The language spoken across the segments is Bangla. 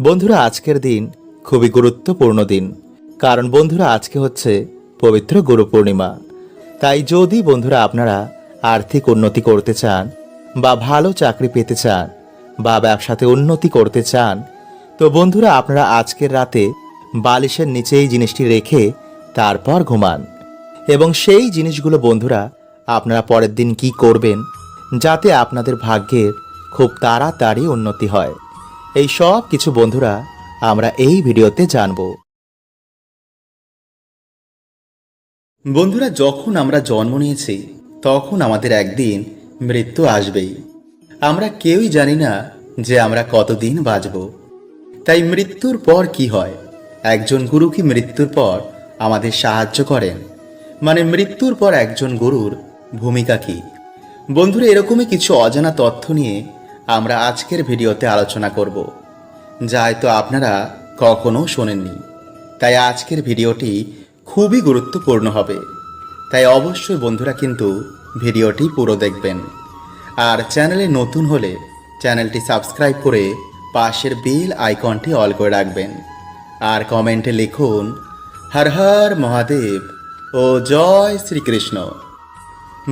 বন্ধুরা, আজকের দিন খুবই গুরুত্বপূর্ণ দিন। কারণ বন্ধুরা, আজকে হচ্ছে পবিত্র গুরু পূর্ণিমা। তাই যদি বন্ধুরা আপনারা আর্থিক উন্নতি করতে চান বা ভালো চাকরি পেতে চান বা ব্যবসাতে উন্নতি করতে চান, তো বন্ধুরা, আপনারা আজকের রাতে বালিশের নিচে এই জিনিসটি রেখে তারপর ঘুমান। এবং সেই জিনিসগুলো বন্ধুরা, আপনারা পরের দিন কি করবেন যাতে আপনাদের ভাগ্যের খুব তাড়াতাড়ি উন্নতি হয়। এই সব কিছু বন্ধুরা, আমরা এই ভিডিওতে জানব। বন্ধুরা, যখন আমরা জন্ম নিয়েছি, তখন আমাদের একদিন মৃত্যু আসবেই। আমরা কেউই জানি না যে আমরা কতদিন বাঁচব। তাই মৃত্যুর পর কি হয়? একজন গুরু কি মৃত্যুর পর আমাদের সাহায্য করেন? মানে মৃত্যুর পর একজন গুরুর ভূমিকা কি? বন্ধুরা, এরকমই কিছু অজানা তথ্য নিয়ে আমরা আজকের ভিডিওতে আলোচনা করব। যা হয়তো আপনারা কখনো শোনেননি। তাই আজকের ভিডিওটি খুবই গুরুত্বপূর্ণ হবে। তাই অবশ্যই বন্ধুরা কিন্তু ভিডিওটি পুরো দেখবেন। আর চ্যানেলে নতুন হলে চ্যানেলটি সাবস্ক্রাইব করে পাশের বেল আইকনটি অল করে রাখবেন। আর কমেন্টে লিখুন, হর হর মহাদেব ও জয় শ্রীকৃষ্ণ।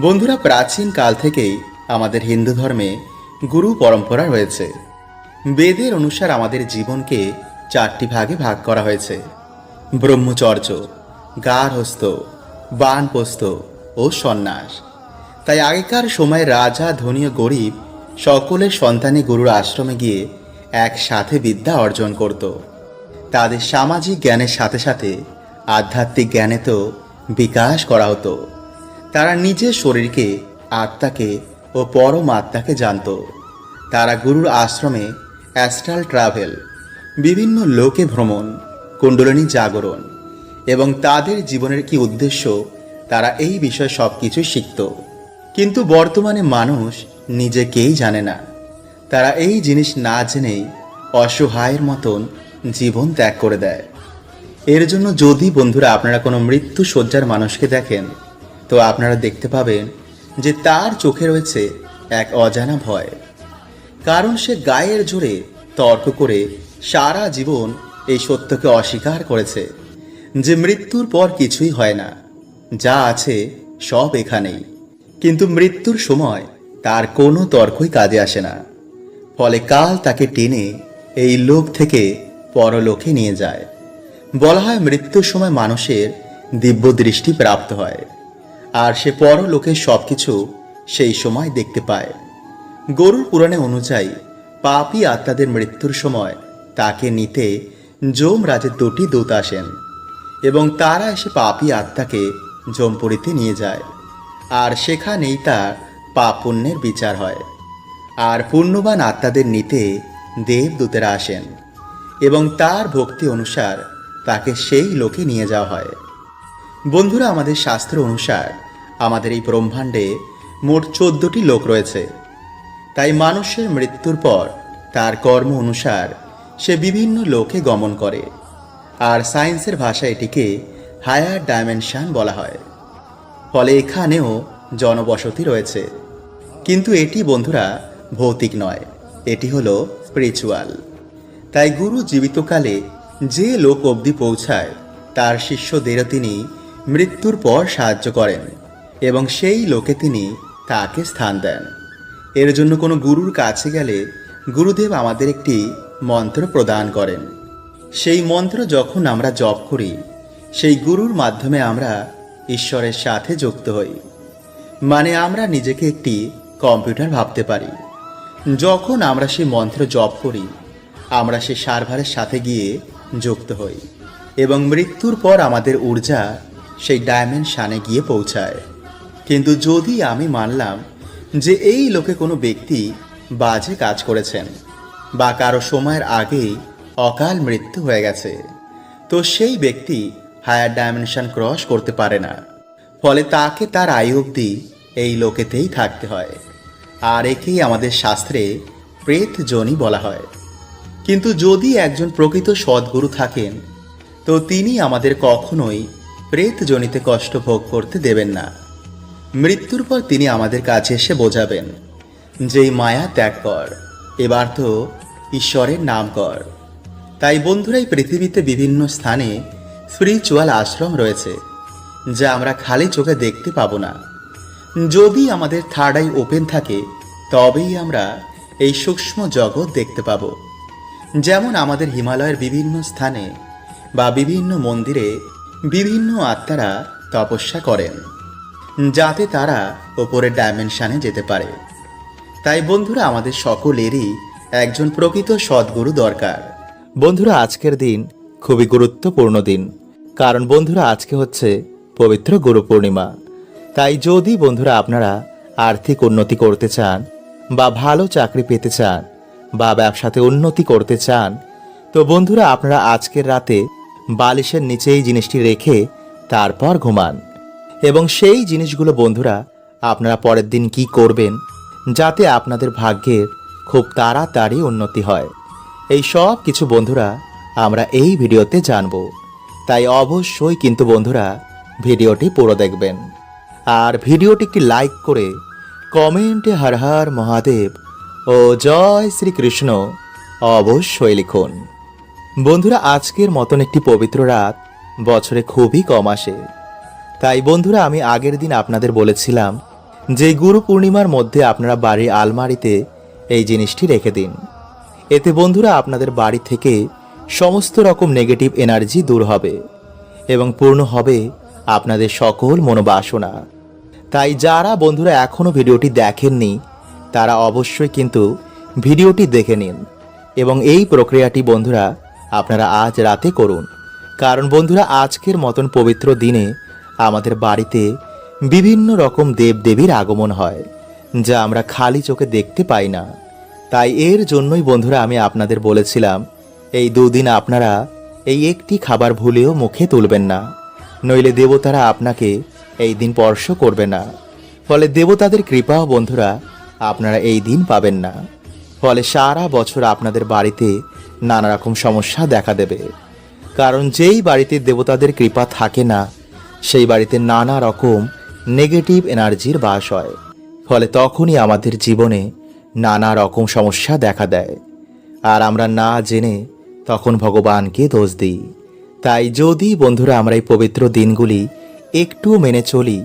বন্ধুরা প্রাচীন কাল থেকেই আমাদের হিন্দু ধর্মে গুরু পরম্পরা রয়েছে। বেদের অনুসার আমাদের জীবনকে চারটি ভাগে ভাগ করা হয়েছে। ব্রহ্মচর্য, গার্হস্থ, বানপ্রস্থ ও সন্ন্যাস। তাই আগেকার সময় রাজা, ধনী ও গরিব সকলের সন্তানই গুরুর আশ্রমে গিয়ে একসাথে বিদ্যা অর্জন করত। তাদের সামাজিক জ্ঞানের সাথে সাথে আধ্যাত্মিক জ্ঞানে তো বিকাশ করা হতো। তারা নিজের শরীরকে, আত্মাকে ও পরম আত্মাকে জানত। তারা গুরুর আশ্রমে অ্যাস্ট্রাল ট্রাভেল বিভিন্ন লোকে ভ্রমণ, কুণ্ডলিনী জাগরণ এবং তাদের জীবনের কি উদ্দেশ্য, তারা এই বিষয়ে সব কিছুই শিখত। কিন্তু বর্তমানে মানুষ নিজেকেই জানে না। তারা এই জিনিস না জেনেই অসহায়ের মতন জীবন ত্যাগ করে দেয়। এর জন্য যদি বন্ধুরা আপনারা কোনো মৃত্যু শয্যার মানুষকে দেখেন, তো আপনারা দেখতে পাবেন যে তার চোখে রয়েছে এক অজানা ভয়। কারণ সে গায়ের জোরে তর্ক করে সারা জীবন এই সত্যকে অস্বীকার করেছে যে মৃত্যুর পর কিছুই হয় না। যা আছে সব এখানেই। কিন্তু মৃত্যুর সময় তার কোনো তর্কই কাজে আসে না। ফলে কাল তাকে টেনে এই লোক থেকে পরলোকে নিয়ে যায়। বলা হয় মৃত্যুর সময় মানুষের দিব্য দৃষ্টি প্রাপ্ত হয়। আর সে পরলোকের সব কিছু সেই সময় দেখতে পায়। গরুর পুরাণে অনুযায়ী পাপী আত্মাদের মৃত্যুর সময় তাকে নিতে যম রাজের দুটি দূত আসেন এবং তারা এসে পাপী আত্মাকে যমপুরীতে নিয়ে যায়। আর সেখানেই তার পাপ পুণ্যের বিচার হয়। আর পুণ্যবান আত্মাদের নিতে দেবদূতেরা আসেন এবং তার ভক্তি অনুসার তাকে সেই লোকে নিয়ে যাওয়া হয়। বন্ধুরা, আমাদের শাস্ত্র অনুসার আমাদের এই ব্রহ্মাণ্ডে মোট চোদ্দটি লোক রয়েছে। তাই মানুষের মৃত্যুর পর তার কর্ম অনুসার সে বিভিন্ন লোকে গমন করে। আর সায়েন্সের ভাষায় এটিকে হায়ার ডাইমেনশন বলা হয়। ফলে এখানেও জনবসতি রয়েছে। কিন্তু এটি, বন্ধুরা, ভৌতিক নয়। এটি হলো স্পিরিচুয়াল। তাই গুরু জীবিতকালে যে লোক অবধি পৌঁছায়, তার শিষ্যদেরও তিনি মৃত্যুর পর সাহায্য করেন এবং সেই লোকে তিনি তাকে স্থান দেন। এর জন্য কোনো গুরুর কাছে গেলে গুরুদেব আমাদের একটি মন্ত্র প্রদান করেন। সেই মন্ত্র যখন আমরা জপ করি, সেই গুরুর মাধ্যমে আমরা ঈশ্বরের সাথে যুক্ত হই। মানে আমরা নিজেকে একটি কম্পিউটার ভাবতে পারি। যখন আমরা সেই মন্ত্র জপ করি, আমরা সেই সার্ভারের সাথে গিয়ে যুক্ত হই এবং মৃত্যুর পর আমাদের ঊর্জা সেই ডায়মেনশানে গিয়ে পৌঁছায়। কিন্তু যদি আমি মানলাম যে এই লোকে কোনো ব্যক্তি বাজে কাজ করেছেন বা কারও সময়ের আগেই অকাল মৃত্যু হয়ে গেছে, তো সেই ব্যক্তি হায়ার ডাইমেনশন ক্রস করতে পারে না। ফলে তাকে তার আয়ু অবধি এই লোকেতেই থাকতে হয়। আর একেই আমাদের শাস্ত্রে প্রেত জনি বলা হয়। কিন্তু যদি একজন প্রকৃত সদ্গুরু থাকেন, তো তিনি আমাদের কখনোই প্রেত জনিতে কষ্ট ভোগ করতে দেবেন না। মৃত্যুর পর তিনি আমাদের কাছে এসে বোঝাবেন যেই মায়া ত্যাগ কর, এবার তো ঈশ্বরের নাম কর। তাই বন্ধুরাই পৃথিবীতে বিভিন্ন স্থানে স্পিরিচুয়াল আশ্রম রয়েছে, যা আমরা খালি চোখে দেখতে পাবো না। যদি আমাদের থার্ড আই ওপেন থাকে, তবেই আমরা এই সূক্ষ্ম জগৎ দেখতে পাবো। যেমন আমাদের হিমালয়ের বিভিন্ন স্থানে বা বিভিন্ন মন্দিরে বিভিন্ন আত্মারা তপস্যা করেন, যাতে তারা ওপরের ডাইমেনশানে যেতে পারে। তাই বন্ধুরা, আমাদের সকলেরই একজন প্রকৃত সদ্গুরু দরকার। বন্ধুরা, আজকের দিন খুবই গুরুত্বপূর্ণ দিন। কারণ বন্ধুরা, আজকে হচ্ছে পবিত্র গুরু পূর্ণিমা। তাই যদি বন্ধুরা আপনারা আর্থিক উন্নতি করতে চান বা ভালো চাকরি পেতে চান বা ব্যবসাতে উন্নতি করতে চান, তো বন্ধুরা, আপনারা আজকের রাতে বালিশের নিচেই জিনিসটি রেখে তারপর ঘুমান। এবং সেই জিনিসগুলো বন্ধুরা, আপনারা পরের দিন কি করবেন যাতে আপনাদের ভাগ্যের খুব তাড়াতাড়ি উন্নতি হয়। এই সব কিছু বন্ধুরা, আমরা এই ভিডিওতে জানব। তাই অবশ্যই কিন্তু বন্ধুরা, ভিডিওটি পুরো দেখবেন। আর ভিডিওটি একটি লাইক করে কমেন্টে হর হর মহাদেব ও জয় শ্রীকৃষ্ণ অবশ্যই লিখুন। বন্ধুরা, আজকের মতন একটি পবিত্র রাত বছরে খুবই কম আসে। তাই বন্ধুরা, আমি আগের দিন আপনাদের বলেছিলাম যে গুরু পূর্ণিমার মধ্যে আপনারা বাড়ির আলমারিতে এই জিনিসটি রেখে দিন। এতে বন্ধুরা, আপনাদের বাড়ি থেকে সমস্ত রকম নেগেটিভ এনার্জি দূর হবে এবং পূর্ণ হবে আপনাদের সকল মনোবাসনা। তাই যারা বন্ধুরা এখনও ভিডিওটি দেখেননি, তারা অবশ্যই কিন্তু ভিডিওটি দেখে নিন এবং এই প্রক্রিয়াটি বন্ধুরা আপনারা আজ রাতে করুন। কারণ বন্ধুরা, আজকের মতন পবিত্র দিনে আমাদের বাড়িতে বিভিন্ন রকম দেবদেবীর আগমন হয়, যা আমরা খালি চোখে দেখতে পাই না। তাই এর জন্যই বন্ধুরা, আমি আপনাদের বলেছিলাম, এই দুদিন আপনারা এই একটি খাবার ভুলেও মুখে তুলবেন না। নইলে দেবতারা আপনাকে এই দিন স্পর্শ করবে না। ফলে দেবতাদের কৃপাও বন্ধুরা, আপনারা এই দিন পাবেন না। ফলে সারা বছর আপনাদের বাড়িতে নানা রকম সমস্যা দেখা দেবে। কারণ যেই বাড়িতে দেবতাদের কৃপা থাকে না, সেই বাড়িতে নানা রকম নেগেটিভ এনার্জির বাস হয়। ফলে তখনই আমাদের জীবনে নানা রকম সমস্যা দেখা দেয়। আর আমরা না জেনে তখন ভগবানকে দোষ দিই। তাই যদি বন্ধুরা আমরা এই পবিত্র দিনগুলি একটু মেনে চলি,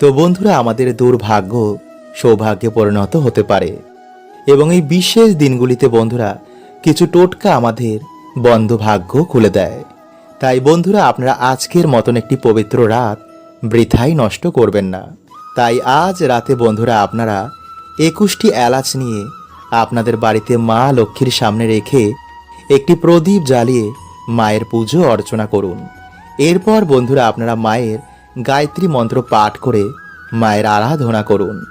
তো বন্ধুরা আমাদের দুর্ভাগ্য সৌভাগ্যে পরিণত হতে পারে। এবং এই বিশেষ দিনগুলিতে বন্ধুরা কিছু টোটকা আমাদের বন্ধ ভাগ্য খুলে দেয়। তাই বন্ধুরা, আপনারা আজকের মতন একটি পবিত্র রাত বৃথাই নষ্ট করবেন না। তাই আজ রাতে বন্ধুরা, আপনারা একুশটি এলাচ নিয়ে আপনাদের বাড়িতে মা লক্ষ্মীর সামনে রেখে একটি প্রদীপ জ্বালিয়ে মায়ের পুজো অর্চনা করুন। এরপর বন্ধুরা, আপনারা মায়ের গায়ত্রী মন্ত্র পাঠ করে মায়ের আরাধনা করুন।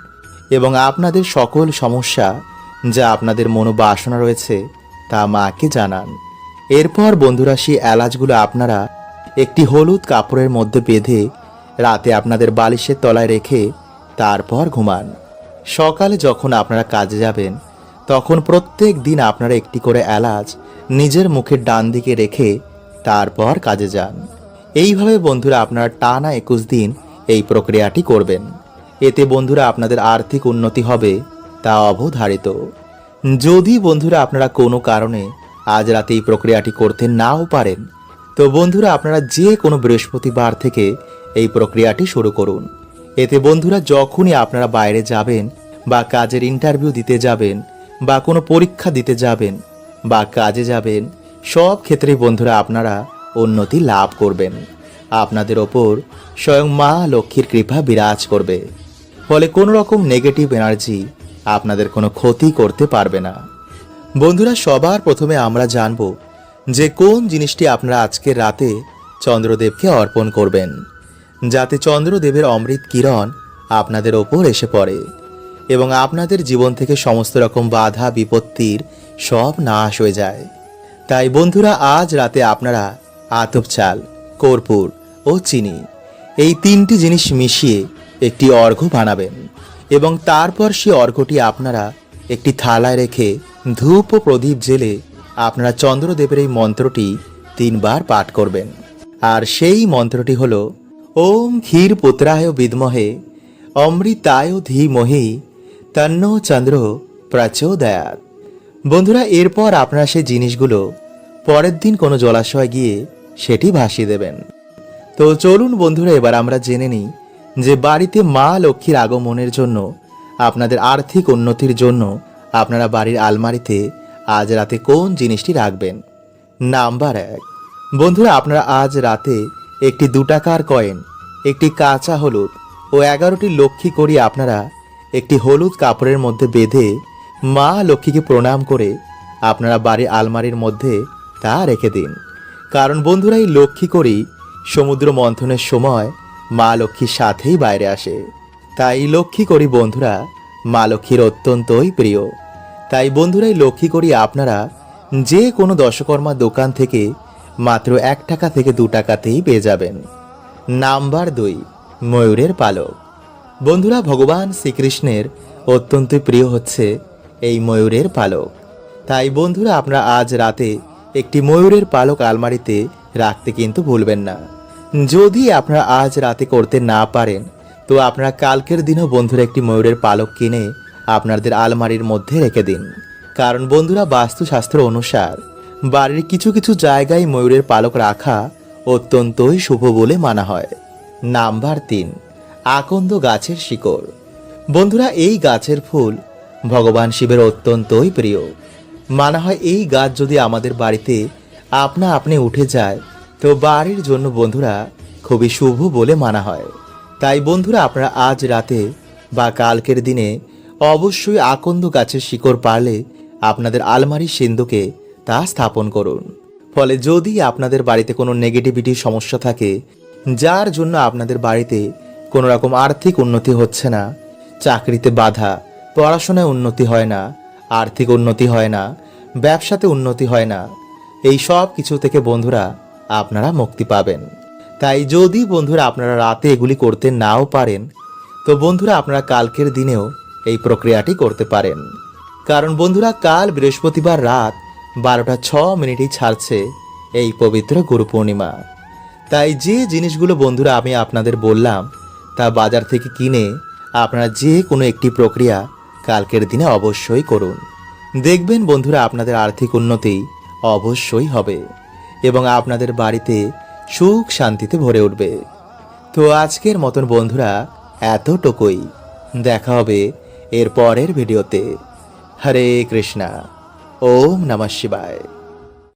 এবং আপনাদের সকল সমস্যা যা আপনাদের মনোবাসনা রয়েছে তা মাকে জানান। এরপর বন্ধুরা সেই এলাচগুলো আপনারা একটি হলুদ কাপড়ের মধ্যে বেঁধে রাতে আপনাদের বালিশের তলায় রেখে তারপর ঘুমান। সকালে যখন আপনারা কাজে যাবেন, তখন প্রত্যেক দিন আপনারা একটি করে এলাচ নিজের মুখের ডান দিকে রেখে তারপর কাজে যান। এইভাবে বন্ধুরা আপনারা টানা একুশ দিন এই প্রক্রিয়াটি করবেন। এতে বন্ধুরা আপনাদের আর্থিক উন্নতি হবে তা অবধারিত। যদি বন্ধুরা আপনারা কোনো কারণে আজ রাতে এই প্রক্রিয়াটি করতে নাও পারেন, তো বন্ধুরা আপনারা যে কোনো বৃহস্পতিবার থেকে এই প্রক্রিয়াটি শুরু করুন। এতে বন্ধুরা যখনই আপনারা বাইরে যাবেন বা কাজের ইন্টারভিউ দিতে যাবেন বা কোনো পরীক্ষা দিতে যাবেন বা কাজে যাবেন, সব ক্ষেত্রে বন্ধুরা আপনারা উন্নতি লাভ করবেন। আপনাদের ওপর স্বয়ং মা লক্ষ্মীর কৃপা বিরাজ করবে। ফলে কোনো রকম নেগেটিভ এনার্জি আপনাদের কোনো ক্ষতি করতে পারবে না। বন্ধুরা, সবার প্রথমে আমরা জানব যে কোন জিনিসটি আপনারা আজকের রাতে চন্দ্রদেবকে অর্পণ করবেন, যাতে চন্দ্রদেবের অমৃত কিরণ আপনাদের ওপর এসে পড়ে এবং আপনাদের জীবন থেকে সমস্ত রকম বাধা, বিপত্তির সব নাশ হয়ে যায়। তাই বন্ধুরা, আজ রাতে আপনারা আতপ চাল, কর্পূর ও চিনি এই তিনটি জিনিস মিশিয়ে একটি অর্ঘ্য বানাবেন। এবং তারপর সে অর্ঘ্যটি আপনারা একটি থালায় রেখে ধূপ ও প্রদীপ জেলে আপনারা চন্দ্রদেবের এই মন্ত্রটি তিনবার পাঠ করবেন। আর সেই মন্ত্রটি হল, ওম ক্ষীর পুত্রায় বিদ্মহে, অমৃতায় ধীমহি, তন্ন চন্দ্র প্রচোদয়াত। বন্ধুরা, এরপর আপনারা সেই জিনিসগুলো পরের দিন কোনো জলাশয় গিয়ে সেটি ভাসিয়ে দেবেন। তো চলুন বন্ধুরা, এবার আমরা জেনে নিই যে বাড়িতে মা লক্ষ্মীর আগমনের জন্য, আপনাদের আর্থিক উন্নতির জন্য আপনারা বাড়ির আলমারিতে আজ রাতে কোন জিনিসটি রাখবেন? নাম্বার এক। বন্ধুরা, আপনারা আজ রাতে একটি দু টাকার কয়েন, একটি কাঁচা হলুদ ও এগারোটি লক্ষ্মী করি আপনারা একটি হলুদ কাপড়ের মধ্যে বেঁধে মা লক্ষ্মীকে প্রণাম করে আপনারা বাড়ির আলমারির মধ্যে তা রেখে দিন। কারণ বন্ধুরা, এই লক্ষ্মী করি সমুদ্র মন্থনের সময় মা লক্ষ্মীর সাথেই বাইরে আসে। তাই লক্ষ্মী করি বন্ধুরা, মা লক্ষ্মীর অত্যন্তই প্রিয়। তাই বন্ধুরাই লক্ষ্মী করি আপনারা যে কোনো দশকর্মা দোকান থেকে মাত্র এক টাকা থেকে দু টাকাতেই পেয়ে যাবেন। নাম্বার দুই, ময়ূরের পালক। বন্ধুরা, ভগবান শ্রীকৃষ্ণের অত্যন্ত প্রিয় হচ্ছে এই ময়ূরের পালক। তাই বন্ধুরা, আপনারা আজ রাতে একটি ময়ূরের পালক আলমারিতে রাখতে কিন্তু ভুলবেন না। যদি আপনারা আজ রাতে করতে না পারেন, তো আপনারা কালকের দিনও বন্ধুরা একটি ময়ূরের পালক কিনে আপনাদের আলমারির মধ্যে রেখে দিন। কারণ বন্ধুরা বাস্তুশাস্ত্র অনুসার, বাড়ির কিছু কিছু জায়গায় ময়ূরের পালক রাখা অত্যন্তই শুভ বলে মানা হয়। নাম্বার তিন, আকন্দ গাছের শিকড়। বন্ধুরা, এই গাছের ফুল ভগবান শিবের অত্যন্তই প্রিয়। মানা হয় এই গাছ যদি আমাদের বাড়িতে আপনা আপনি উঠে যায় তো বাড়ির জন্য বন্ধুরা খুবই শুভ বলে মানা হয়। তাই বন্ধুরা আপনারা আজ রাতে বা কালকের দিনে অবশ্যই আকন্দ গাছের শিকড় পারলে আপনাদের আলমারির সিন্ধুকে তা স্থাপন করুন। ফলে যদি আপনাদের বাড়িতে কোনো নেগেটিভিটির সমস্যা থাকে, যার জন্য আপনাদের বাড়িতে কোনো রকম আর্থিক উন্নতি হচ্ছে না, চাকরিতে বাধা, পড়াশোনায় উন্নতি হয় না, আর্থিক উন্নতি হয় না, ব্যবসাতে উন্নতি হয় না, এই সব কিছু থেকে বন্ধুরা আপনারা মুক্তি পাবেন। তাই যদি বন্ধুরা আপনারা রাতে এগুলি করতে নাও পারেন, তো বন্ধুরা আপনারা কালকের দিনেও এই প্রক্রিয়াটি করতে পারেন। কারণ বন্ধুরা, কাল বৃহস্পতিবার রাত বারোটা ছ মিনিটেই ছাড়ছে এই পবিত্র গুরু পূর্ণিমা। তাই যে জিনিসগুলো বন্ধুরা আমি আপনাদের বললাম, তা বাজার থেকে কিনে আপনারা যে কোনো একটি প্রক্রিয়া কালকের দিনে অবশ্যই করুন। দেখবেন বন্ধুরা, আপনাদের আর্থিক উন্নতি অবশ্যই হবে। এবং আপনাদের বাড়িতে সুখ শান্তিতে ভরে উঠবে। তো আজকের মতন বন্ধুরা, এতটুকুই। দেখা হবে এর পরের ভিডিওতে। হরে কৃষ্ণা। ওম নমঃ শিবায়।